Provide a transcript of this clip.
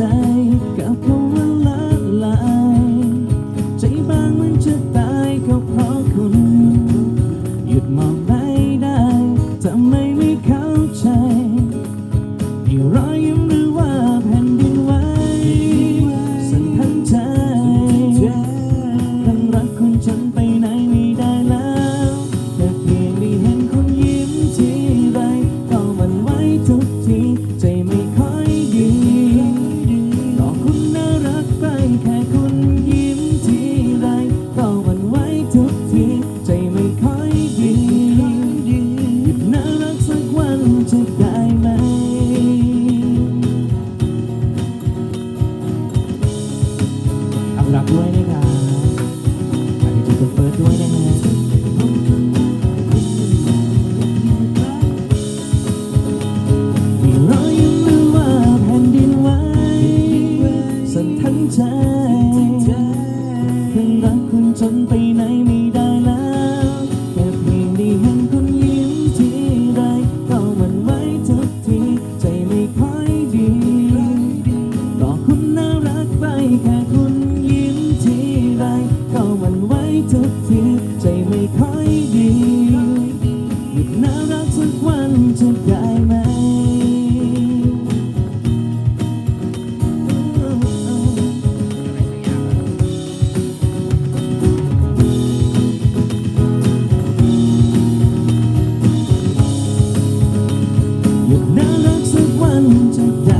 ใจกับคำว่าละลายใจบางมันจะ รักด้วยนะครับฝากดีคุณเฟิร์สด้วยนะฮะที่เรายังลืมว่าแผ่นดินไหวสั่นทั้งใจเพื่รักคุจนไปไหนไม่ Now that's the one to die.